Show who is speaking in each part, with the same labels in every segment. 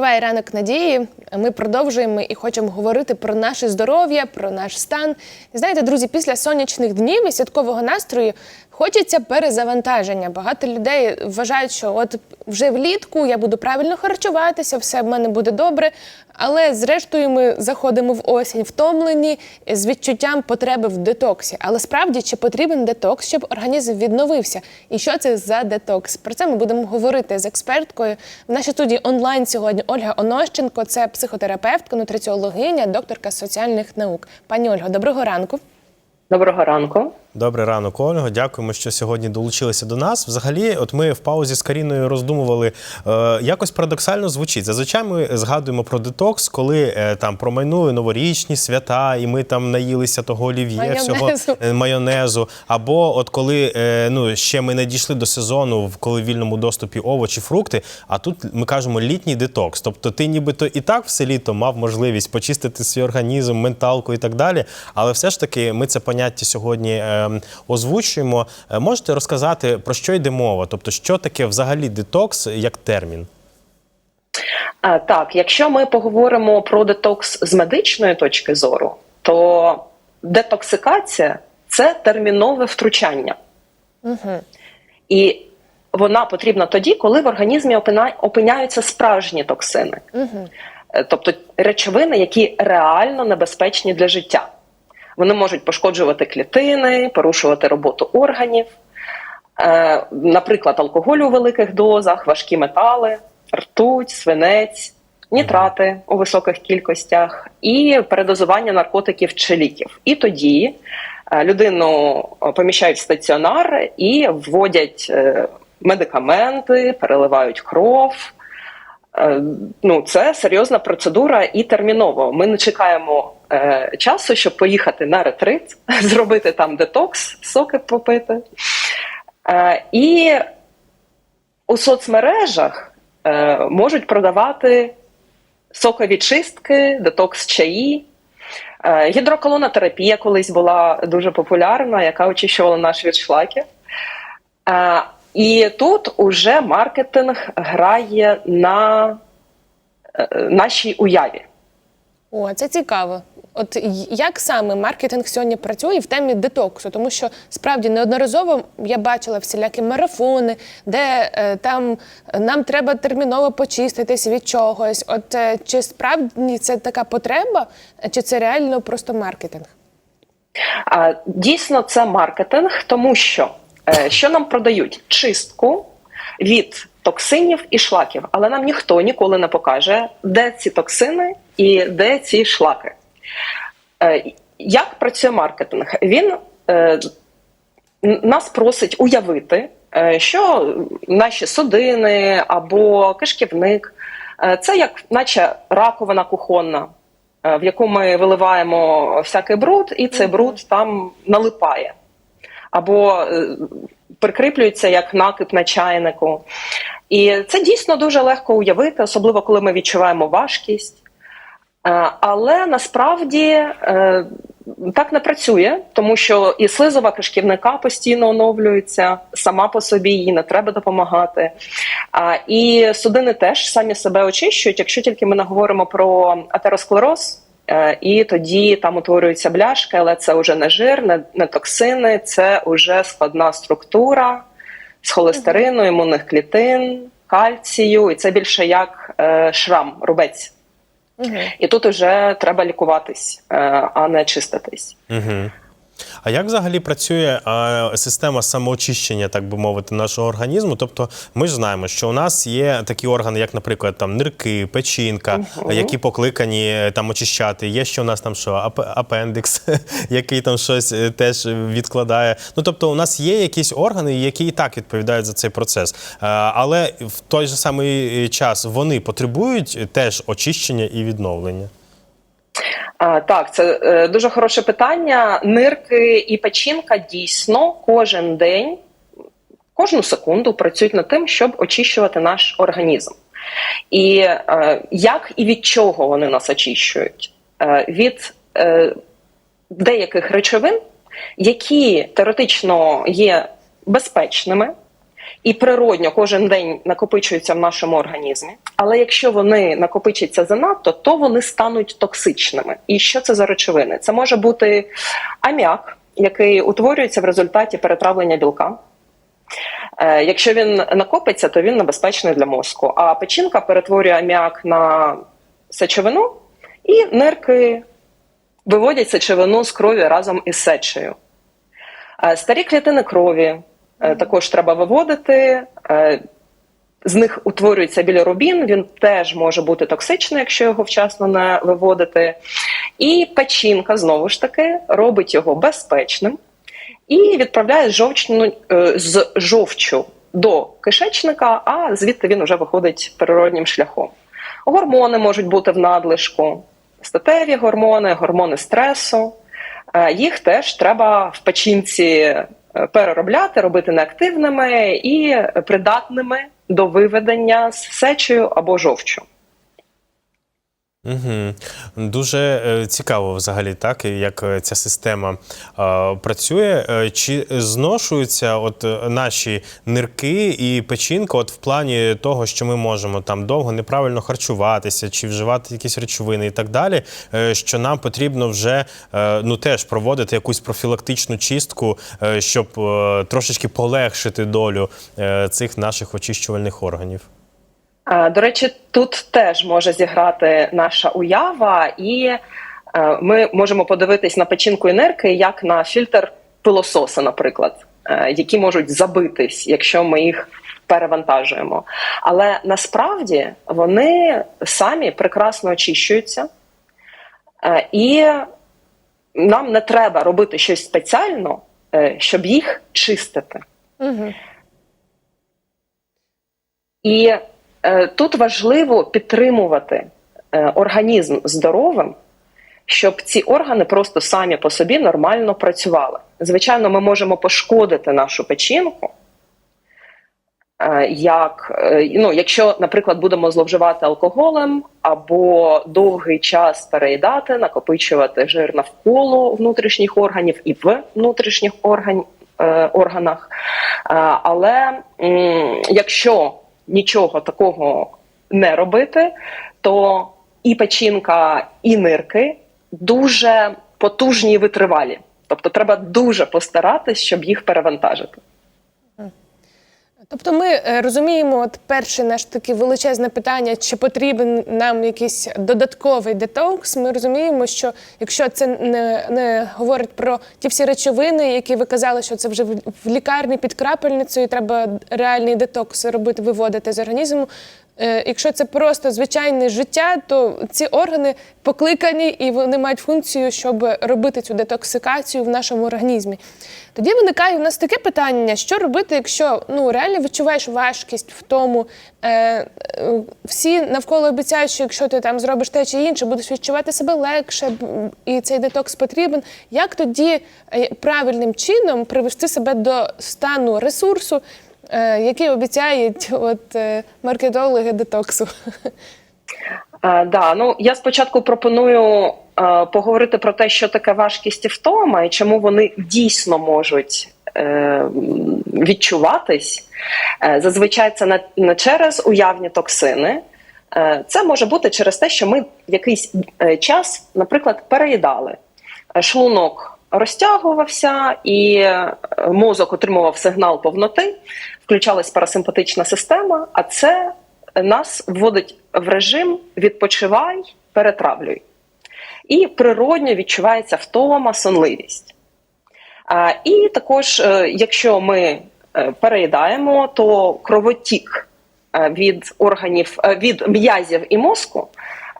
Speaker 1: Триває ранок надії. Ми продовжуємо і хочемо говорити про наше здоров'я, про наш стан. І знаєте, друзі, після сонячних днів і святкового настрою хочеться перезавантаження. Багато людей вважають, що от вже влітку я буду правильно харчуватися, все в мене буде добре. Але зрештою ми заходимо в осінь втомлені з відчуттям потреби в детоксі. Але справді чи потрібен детокс, щоб організм відновився? І що це за детокс? Про це ми будемо говорити з експерткою. В нашій студії онлайн сьогодні Ольга Онощенко, це психотерапевтка, нутриціологиня, докторка соціальних наук. Пані Ольго, доброго ранку.
Speaker 2: Доброго ранку.
Speaker 3: Добрий ранок, Ольго. Дякуємо, що сьогодні долучилися до нас. Взагалі, от ми в паузі з Каріною роздумували. Е, якось парадоксально звучить. Зазвичай ми згадуємо про детокс, коли е, там промайнули новорічні свята, і ми там наїлися того олів'є,
Speaker 1: Майонезу.
Speaker 3: всього е, майонезу. Або от коли е, ну ще ми не дійшли до сезону, в коли в вільному доступі овочі, фрукти. А тут ми кажемо літній детокс. Тобто, ти нібито і так все літо мав можливість почистити свій організм, менталку і так далі. Але все ж таки, ми це поняття сьогодні е, озвучуємо. Е, Можете розказати про що йде мова? Тобто, що таке взагалі детокс як термін?
Speaker 2: А, так, якщо ми поговоримо про детокс з медичної точки зору, то детоксикація це термінове втручання.
Speaker 1: Угу.
Speaker 2: І вона потрібна тоді, коли в організмі опиняються справжні токсини,
Speaker 1: Угу.
Speaker 2: Е, тобто речовини, які реально небезпечні для життя. Вони можуть пошкоджувати клітини, порушувати роботу органів, е, наприклад, алкоголь у великих дозах, важкі метали, ртуть, свинець, нітрати у високих кількостях і передозування наркотиків чи ліків. І тоді е, людину е, поміщають в стаціонар і вводять медикаменти, переливають кров. Е, Ну, це серйозна процедура і терміново. Ми не чекаємо е, часу, щоб поїхати на ретрит, зробити там детокс, соки попити. Е, і у соцмережах е, можуть продавати сокові чистки, детокс чаї. Е, гідроколонотерапія колись була дуже популярна, яка очищувала наш від шлаків. Е, і тут уже маркетинг грає на е, нашій уяві.
Speaker 1: О, це цікаво. От як саме маркетинг сьогодні працює в темі детоксу? Тому що справді неодноразово я бачила всілякі марафони, де е, там нам треба терміново почиститись від чогось. От е, чи справді це така потреба, чи це реально просто маркетинг?
Speaker 2: А, Дійсно, це маркетинг, тому що що нам продають? Чистку від токсинів і шлаків, але нам ніхто ніколи не покаже, де ці токсини і де ці шлаки. Е, Як працює маркетинг? Він е, нас просить уявити, е, що наші судини або кишківник е, це як наче раковина кухонна, е, в яку ми виливаємо всякий бруд, і цей бруд там налипає. Або е, прикріплюється як накип на чайнику. І це дійсно дуже легко уявити, особливо коли ми відчуваємо важкість. Е, Але насправді е, так не працює, тому що і слизова кишківника постійно оновлюється, сама по собі їй не треба допомагати. І судини теж самі себе очищують, якщо тільки ми не говоримо про атеросклероз. Е, І тоді там утворюються бляшки, але це вже не жир, не, не токсини, це вже складна структура з холестерину, імунних клітин, кальцію, і це більше як е, шрам, рубець.
Speaker 1: Угу.
Speaker 2: І тут вже треба лікуватись, е, а не чиститись.
Speaker 3: Угу. А як взагалі працює а, система самоочищення, так би мовити, нашого організму? Тобто, ми ж знаємо, що у нас є такі органи, як, наприклад, там нирки, печінка,
Speaker 2: Мгм.
Speaker 3: які покликані е, там очищати. Є ще у нас там що, ап- апендикс, який там щось е, теж відкладає. Ну тобто, у нас є якісь органи, які і так відповідають за цей процес. Е, Але в той же самий час вони потребують теж очищення і відновлення.
Speaker 2: Так, це е, дуже хороше питання. Нирки і печінка дійсно кожен день, кожну секунду працюють над тим, щоб очищувати наш організм. І е, як і від чого вони нас очищують? Е, від деяких речовин, які теоретично є безпечними, і природньо кожен день накопичуються в нашому організмі. Але якщо вони накопичаться занадто, то вони стануть токсичними. І що це за речовини? Це може бути аміак, який утворюється в результаті перетравлення білка. Е, Якщо він накопиться, то він небезпечний для мозку. А печінка перетворює аміак на сечовину, і нирки виводять сечовину з крові разом із сечею. Е, Старі клітини крові також треба виводити. Е, З них утворюється білірубін, він теж може бути токсичний, якщо його вчасно не виводити. І печінка знову ж таки робить його безпечним і відправляє жовчну, е, з жовчу до кишечника, а звідти він вже виходить природнім шляхом. Гормони можуть бути в надлишку, статеві гормони, гормони стресу. Е, Їх теж треба в печінці е, переробляти, робити неактивними і придатними до виведення з сечею або жовчу.
Speaker 3: Угу. Дуже е, цікаво взагалі, так, як е, ця система е, працює. Е, Чи зношуються от наші нирки і печінка от в плані того, що ми можемо там довго неправильно харчуватися, чи вживати якісь речовини і так далі, е, що нам потрібно вже е, ну, теж проводити якусь профілактичну чистку, е, щоб е, трошечки полегшити долю е, цих наших очищувальних органів?
Speaker 2: Е, До речі, тут теж може зіграти наша уява, і е, ми можемо подивитись на печінку і нирки як на фільтр пилососа, наприклад, е, які можуть забитись, якщо ми їх перевантажуємо. Але насправді вони самі прекрасно очищуються, і нам не треба робити щось спеціально, щоб їх чистити.
Speaker 1: Угу.
Speaker 2: І тут важливо підтримувати е, організм здоровим, щоб ці органи просто самі по собі нормально працювали. Звичайно, ми можемо пошкодити нашу печінку. е, Як, е, ну, якщо, наприклад, будемо зловживати алкоголем або довгий час переїдати, накопичувати жир навколо внутрішніх органів і в внутрішніх орган, е, органах. Е, Але якщо нічого такого не робити, то і печінка, і нирки дуже потужні і витривалі. Тобто треба дуже постаратись, щоб їх перевантажити.
Speaker 1: Тобто ми е, розуміємо, от перше наш таке величезне питання, чи потрібен нам якийсь додатковий детокс. Ми розуміємо, що якщо це не, не говорить про ті всі речовини, які ви казали, що це вже в лікарні під крапельницею, треба реальний детокс робити, виводити з організму. Е, Якщо це просто звичайне життя, то ці органи покликані і вони мають функцію, щоб робити цю детоксикацію в нашому організмі. Тоді виникає у нас таке питання: що робити, якщо ну реально відчуваєш важкість в тому, е, е, всі навколо обіцяють, що якщо ти там зробиш те чи інше, будеш відчувати себе легше, і цей детокс потрібен. Як тоді е, правильним чином привести себе до стану ресурсу, е, який обіцяють от, е, маркетологи детоксу?
Speaker 2: Е, да, ну я спочатку пропоную е, поговорити про те, що таке важкість і втома, і чому вони дійсно можуть відчуватись. Зазвичай це не, через уявні токсини. Це може бути через те, що ми якийсь час, наприклад, переїдали. Шлунок розтягувався, і е, мозок отримував сигнал повноти, включалась парасимпатична система, а це нас вводить в режим відпочивай, перетравлюй. І природньо відчувається втома, сонливість. І також, е, якщо ми е, переїдаємо, то кровотік від органів від м'язів і мозку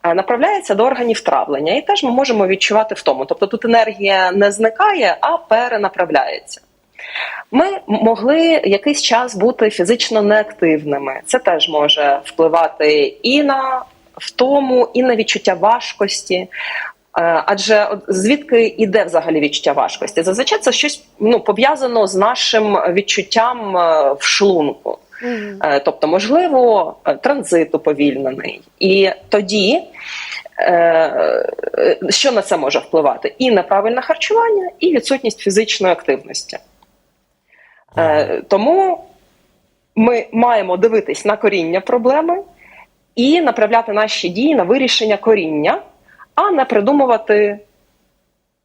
Speaker 2: направляється до органів травлення, і теж ми можемо відчувати втому. Тобто тут енергія не зникає, а перенаправляється. Ми могли якийсь час бути фізично неактивними. Це теж може впливати і на втому, і на відчуття важкості. Е, Адже звідки йде взагалі відчуття важкості? Зазвичай це щось ну, пов'язано з нашим відчуттям е, в шлунку. Е, Тобто, можливо, е, транзит уповільнений. І тоді е, що на це може впливати? І неправильне харчування, і відсутність фізичної активності. Тому ми маємо дивитись на коріння проблеми і направляти наші дії на вирішення коріння, а не придумувати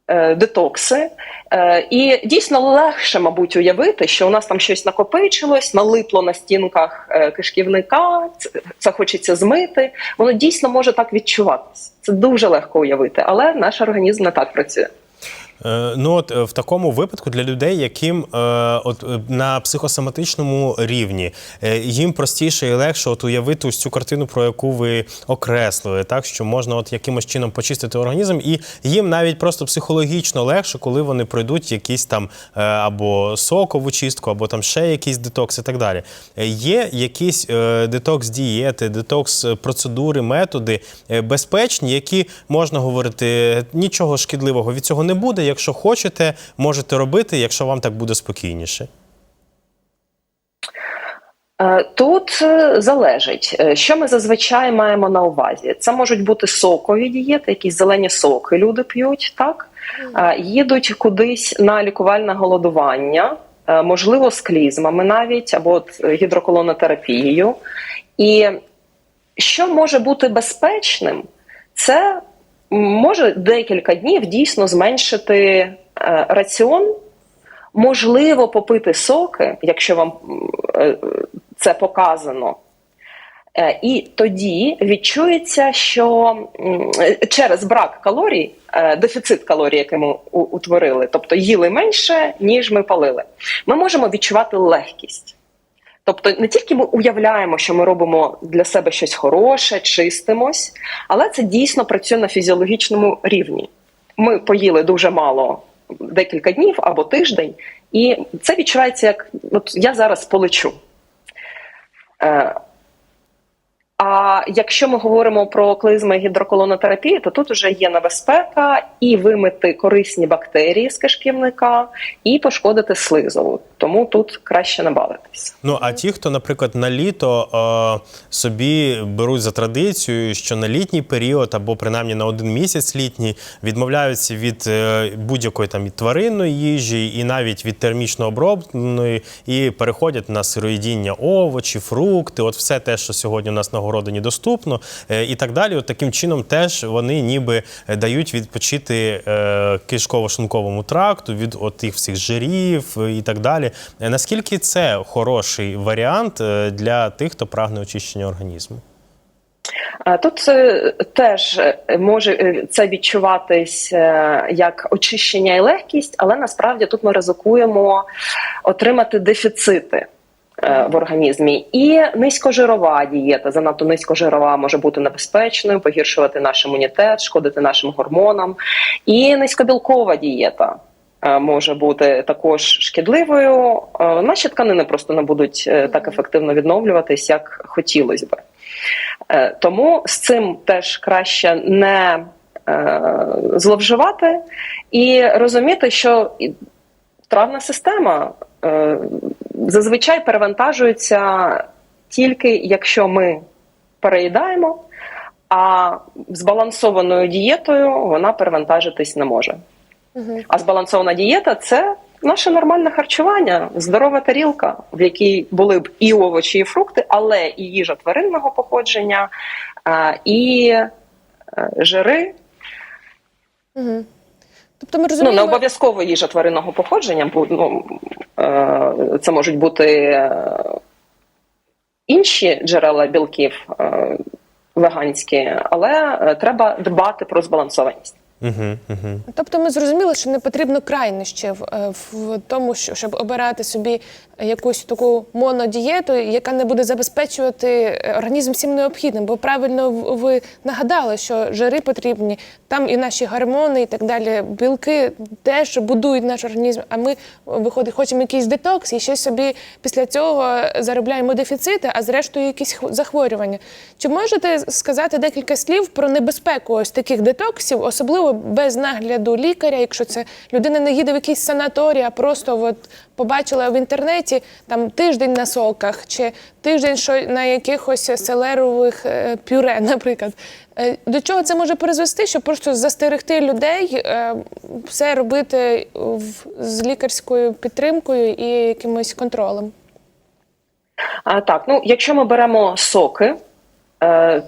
Speaker 2: детокси. Е, і дійсно легше, мабуть, уявити, що у нас там щось накопичилось, налипло на стінках е, кишківника, це хочеться змити. Воно дійсно може так відчуватися. Це дуже легко уявити, але наш організм не так працює.
Speaker 3: Е, Ну от е, в такому випадку для людей, яким е, от на психосоматичному рівні їм простіше і легше от уявити ось цю картину, про яку ви окреслили, так що можна от якимось чином почистити організм, і їм навіть просто психологічно легше, коли вони пройдуть якісь там або сокову чистку, або там ще якийсь детокс і так далі. Є якісь детокс дієти, детокс процедури, методи безпечні, які можна говорити, нічого шкідливого від цього не буде. Якщо хочете, можете робити, якщо вам так буде спокійніше.
Speaker 2: Е, Тут е, залежить, е, що ми зазвичай маємо на увазі. Це можуть бути сокові дієти, якісь зелені соки люди п'ють, так їдуть кудись на лікувальне голодування, можливо, з клізмами навіть або от гідроколонотерапією. І що може бути безпечним, це може декілька днів дійсно зменшити е, раціон. Можливо, попити соки, якщо вам е, це показано. Е, І тоді відчується, що через брак калорій, дефіцит калорій, який ми утворили, тобто їли менше, ніж ми палили, ми можемо відчувати легкість. Тобто не тільки ми уявляємо, що ми робимо для себе щось хороше, чистимось, але це дійсно працює на фізіологічному рівні. Ми поїли дуже мало декілька днів або тиждень, і це відчувається як от я зараз полечу. Е, а якщо ми говоримо про клизми гідроколонотерапії, то тут вже є небезпека і вимити корисні бактерії з кишківника, і пошкодити слизову. Тому тут краще не бавитись.
Speaker 3: Ну а ті, хто, наприклад, на літо е, собі беруть за традицію, що на літній період або принаймні на один місяць літній відмовляються від е, будь-якої там і тваринної їжі, і навіть від термічно обробленої, і переходять на сироїдіння овочі, фрукти, от все те, що сьогодні у нас на городині доступно, е, і так далі. От таким чином теж вони ніби е, дають відпочити е, кишково-шлунковому тракту від от тих всіх жирів е, і так далі. Е, Наскільки це хороший варіант е, для тих, хто прагне очищення організму?
Speaker 2: Тут теж е, може це відчуватись як очищення і легкість, але насправді тут ми ризикуємо отримати дефіцити. В організмі і низькожирова дієта, занадто низькожирова може бути небезпечною, погіршувати наш імунітет, шкодити нашим гормонам. І низькобілкова дієта може бути також шкідливою. Е, Наші тканини просто не будуть е, так ефективно відновлюватись, як хотілося би. Е, Тому з цим теж краще не е, зловживати і розуміти, що травна система е, зазвичай перевантажується тільки якщо ми переїдаємо, а збалансованою дієтою вона перевантажитись не може. А збалансована дієта це наше нормальне харчування, здорова тарілка, в якій були б і овочі, і фрукти, але і їжа тваринного походження, і е, жири.
Speaker 1: Тобто ми розуміємо...
Speaker 2: Ну, не обов'язково їжа тваринного походження, бо ну, е, це можуть бути е, інші джерела білків веганські, але треба дбати про збалансованість.
Speaker 3: Угу, угу.
Speaker 1: Тобто ми зрозуміли, що не потрібно крайнощів е, в тому, що- щоб обирати собі якусь таку монодієту, яка не буде забезпечувати е, організм всім необхідним. Бо правильно ви нагадали, що жири потрібні, там і наші гормони, і так далі. Білки теж будують наш організм. А ми виходить, хочемо якийсь детокс, і ще собі після цього заробляємо дефіцити, а зрештою якісь хв- захворювання. Чи можете сказати декілька слів про небезпеку ось таких детоксів, особливо без нагляду лікаря, якщо це людина не їде в якийсь санаторій, а просто от побачила в інтернеті там тиждень на соках чи тиждень що на якихось селерових е, пюре, наприклад. Е, До чого це може призвести, щоб просто застерегти людей, е, все робити з лікарською підтримкою і якимось контролем?
Speaker 2: А, так, ну якщо ми беремо соки,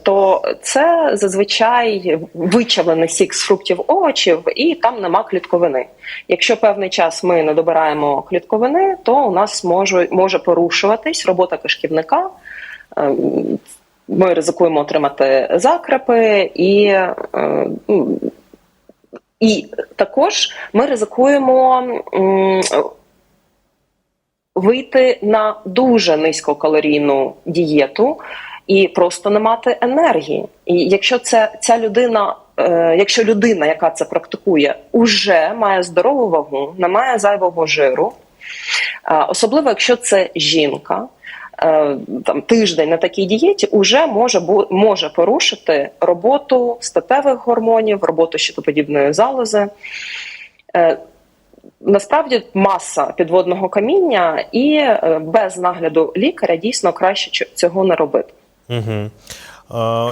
Speaker 2: то це зазвичай вичавлений сік з фруктів овочів, і там нема клітковини. Якщо певний час ми не добираємо клітковини, то у нас може, може порушуватись робота кишківника. Е, Ми ризикуємо отримати закрепи і, е, і також ми ризикуємо вийти на дуже низькокалорійну дієту і просто не мати енергії. І якщо це ця людина, е, якщо людина, яка це практикує, уже має здорову вагу, не має зайвого жиру, е, особливо якщо це жінка. е, Там тиждень на такій дієті уже може може порушити роботу статевих гормонів, роботу щитоподібної залози. Е, Насправді маса підводного каміння, і е, без нагляду лікаря дійсно краще цього не робити.
Speaker 3: Угу.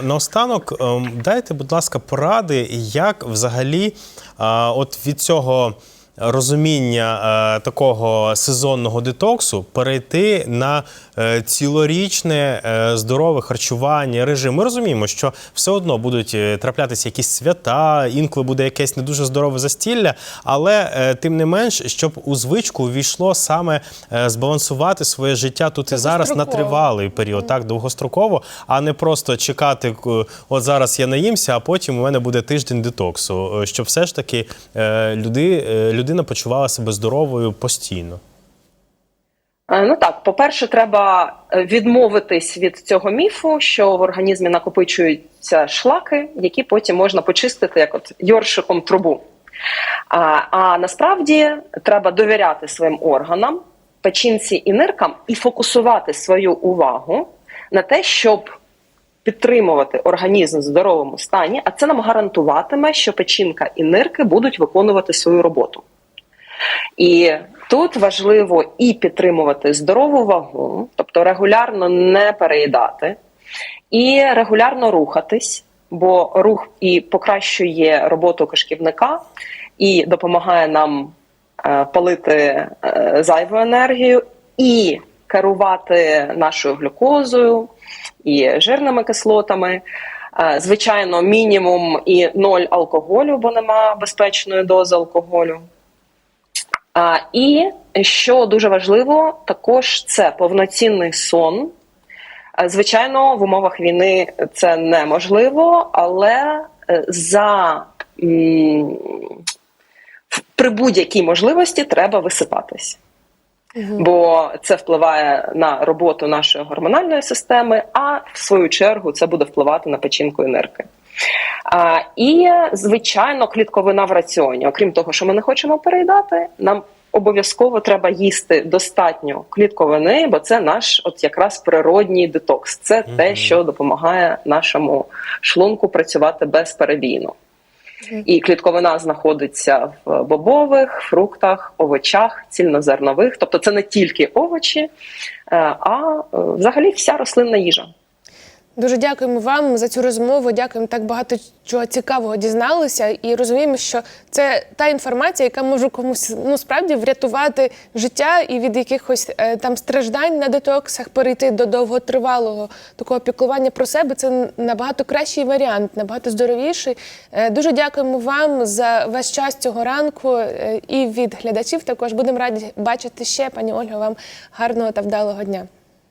Speaker 3: Наостанок, е, дайте, будь ласка, поради, як взагалі е, от від цього розуміння е, такого сезонного детоксу перейти на е, цілорічне е, здорове харчування, режим. Ми розуміємо, що все одно будуть траплятися якісь свята, інколи буде якесь не дуже здорове застілля, але тим не менш, щоб у звичку увійшло саме збалансувати своє життя тут і зараз на тривалий період, так довгостроково, а не просто чекати, от зараз я наїмся, а потім у мене буде тиждень детоксу, щоб все ж таки люди, людина почувала себе здоровою постійно.
Speaker 2: Е, Ну так, по-перше, треба е, відмовитись від цього міфу, що в організмі накопичуються шлаки, які потім можна почистити як от йоршиком трубу. А, а насправді треба довіряти своїм органам, печінці і ниркам і фокусувати свою увагу на те, щоб підтримувати організм в здоровому стані, а це нам гарантуватиме, що печінка і нирки будуть виконувати свою роботу. І тут важливо і підтримувати здорову вагу, тобто регулярно не переїдати, і регулярно рухатись, бо рух і покращує роботу кишківника і допомагає нам е, палити е, зайву енергію і керувати нашою глюкозою і жирними кислотами. Е, Звичайно, мінімум і ноль алкоголю, бо нема безпечної дози алкоголю. А, і що дуже важливо, також це повноцінний сон. Е, Звичайно, в умовах війни це неможливо, але е, за при будь-якій можливості треба висипатись. Бо це впливає на роботу нашої гормональної системи, а в свою чергу це буде впливати на печінку і нирки. А, і, звичайно, клітковина в раціоні. Окрім того, що ми не хочемо переїдати, нам обов'язково треба їсти достатньо клітковини, бо це наш от якраз природній детокс. Це те, що допомагає нашому шлунку працювати безперебійно. І клітковина знаходиться в бобових, фруктах, овочах, цільнозернових. Тобто це не тільки овочі, е, а е, взагалі вся рослинна їжа.
Speaker 1: Дуже дякуємо вам за цю розмову. Дякуємо, так багато чого цікавого дізналися, і розуміємо, що це та інформація, яка може комусь ну справді врятувати життя і від якихось е, там страждань на детоксах перейти до довготривалого такого піклування про себе. Це набагато кращий варіант, набагато здоровіший. Е, дуже дякуємо вам за ваш час цього ранку. е, і від глядачів також будемо раді бачити ще. Пані Ольга, вам гарного та вдалого дня.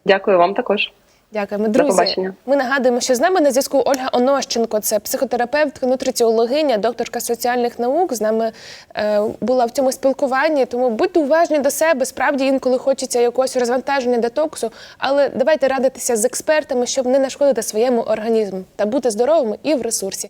Speaker 2: Дякую вам також.
Speaker 1: Дякуємо, друзі. Ми нагадуємо, що з нами на зв'язку Ольга Онощенко, це психотерапевтка, нутриціологиня, докторка соціальних наук. З нами е, була в цьому спілкуванні. Тому будьте уважні до себе. Справді інколи хочеться якогось розвантаження детоксу, але давайте радитися з експертами, щоб не нашкодити своєму організму та бути здоровими і в ресурсі.